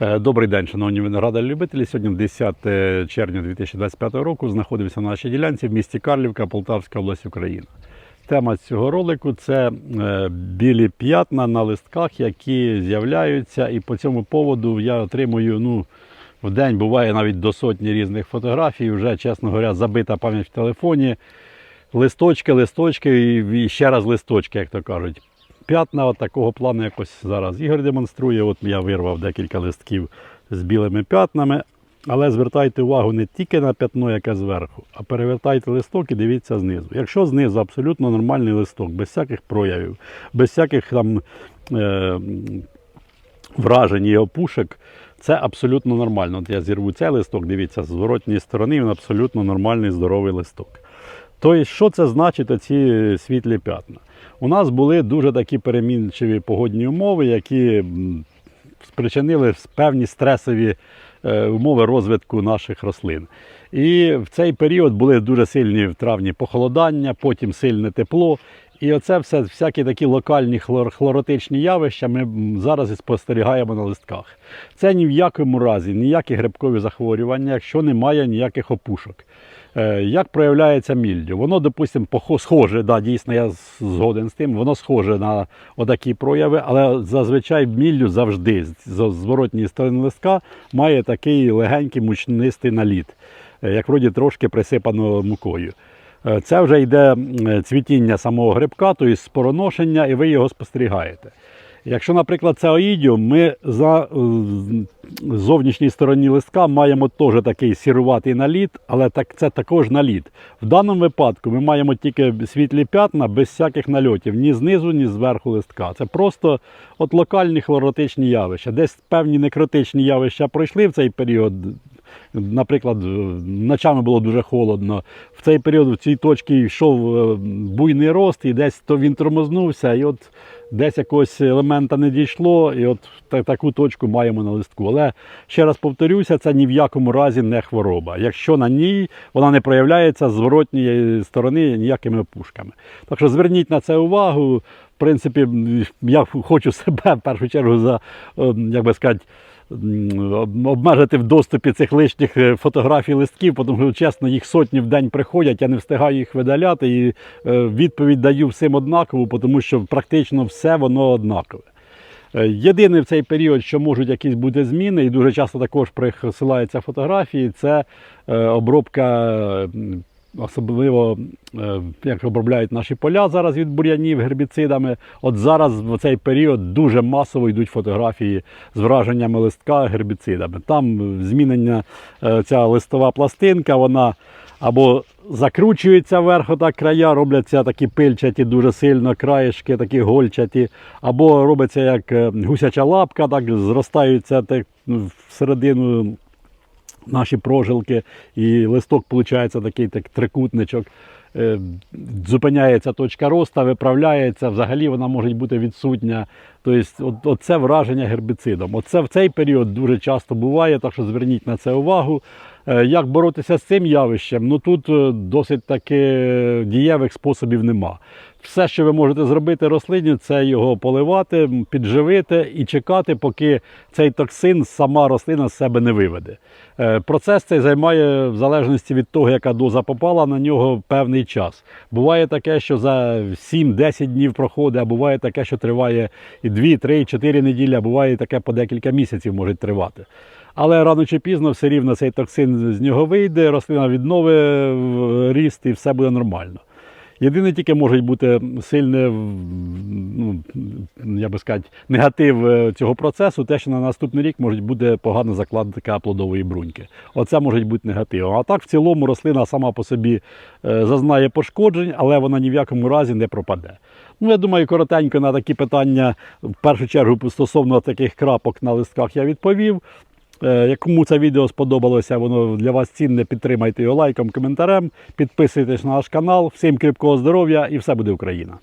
Е, Добрий день, шановні виноградарі-любителі. Сьогодні 10 червня 2025 року знаходимося на нашій ділянці в місті Карлівка, Полтавська область, Україна. Тема цього ролику це е, білі п'ятна на листках, які з'являються, і по цьому поводу я отримую ну, в день буває навіть до сотні різних фотографій. Вже, чесно говоря, забита пам'ять в телефоні. Листочки, листочки і і ще раз листочки, як то кажуть. П'ятна от такого плану якось зараз Ігор демонструє. От я вирвав декілька листків з білими п'ятнами. Але звертайте увагу не тільки на п'ятно, яке зверху, а перевертайте листок і дивіться знизу. Якщо знизу абсолютно нормальний листок, без всяких проявів, без всяких там е, вражень і опушок, це абсолютно нормально. От я зірву цей листок, дивіться, з зворотньої сторони він абсолютно нормальний, здоровий листок. Тобто, що це значить оці світлі п'ятна? У нас були дуже такі перемінчиві погодні умови, які спричинили певні стресові е, умови розвитку наших рослин. І в цей період були дуже сильні в травні похолодання, потім сильне тепло. І оце все, всякі такі локальні хлор, хлоротичні явища ми зараз і спостерігаємо на листках. Це ні в якому разі ніякі грибкові захворювання, якщо немає ніяких опушок. Е, Як проявляється мільдю? Воно, допустимо, схоже, да, дійсно, я згоден з тим, воно схоже на отакі прояви, але зазвичай мільдю завжди з з зворотньої сторони листка має такий легенький мучнистий наліт, е, як вроді трошки присипано мукою. Е, Це вже йде цвітіння самого грибка, тобто спороношення, і ви його спостерігаєте. Якщо, наприклад, це оїдіум, ми за е, зовнішній стороні листка маємо теж такий сіруватий наліт, але так, це також наліт. В даному випадку ми маємо тільки світлі п'ятна без всяких нальотів, ні знизу, ні зверху листка. Це просто от локальні хлоротичні явища. Десь певні некротичні явища пройшли в цей період. Наприклад, е, ночами було дуже холодно. В цей період в цій точці йшов е, буйний рост, і десь то він тормознувся, і от десь якогось елемента не дійшло, і от таку точку маємо на листку. Але ще раз повторюся, це ні в якому разі не хвороба. Якщо на ній вона не проявляється з зворотньої сторони ніякими опушками. Так що зверніть на це увагу. В принципі, я хочу себе в першу чергу за, е, як би сказати, обмежити в доступі цих лишніх е, фотографій листків, тому що чесно, їх сотні в день приходять, я не встигаю їх видаляти і е, відповідь даю всім однаково, тому що практично все воно однакове. Е, Єдине в цей період, що можуть якісь бути зміни, і дуже часто також присилаються фотографії, це обробка, особливо е, як обробляють наші поля зараз від бур'янів гербіцидами. От зараз в цей період дуже масово йдуть фотографії з враженнями листка гербіцидами. Там змінення е, ця листова пластинка, вона або закручується вверх, отак края, робляться такі пильчаті дуже сильно, краєшки, такі гольчаті, або робиться як е, гусяча лапка, так зростаються так, ну, всередину наші прожилки, і листок виходить такий так, трикутничок. Е, Зупиняється точка росту, виправляється, взагалі вона може бути відсутня. Тобто, от, от це враження гербіцидом. Оце в цей період дуже часто буває, так що зверніть на це увагу. Е, Як боротися з цим явищем? Ну тут е, досить таки дієвих способів нема. Все, що ви можете зробити рослині, це його поливати, підживити і чекати, поки цей токсин сама рослина з себе не виведе. Е, Процес цей займає в залежності від того, яка доза попала на нього певний час. Буває таке, що за 7-10 днів проходить, а буває таке, що триває і 2, 3, 4 неділі, а буває таке по декілька місяців може тривати. Але рано чи пізно все рівно цей токсин з нього вийде, рослина відновить ріст і все буде нормально. Єдине тільки може бути сильне, ну, я би сказати, негатив е, цього процесу, те, що на наступний рік може бути погана закладка плодової бруньки. Оце може бути негативом. А так, в цілому, рослина сама по собі е, зазнає пошкоджень, але вона ні в якому разі не пропаде. Ну, я думаю, коротенько на такі питання, в першу чергу, стосовно таких крапок на листках я відповів. Е, як Кому це відео сподобалося, воно для вас цінне, підтримайте його лайком, коментарем, підписуйтесь на наш канал. Всім кріпкого здоров'я і все буде Україна!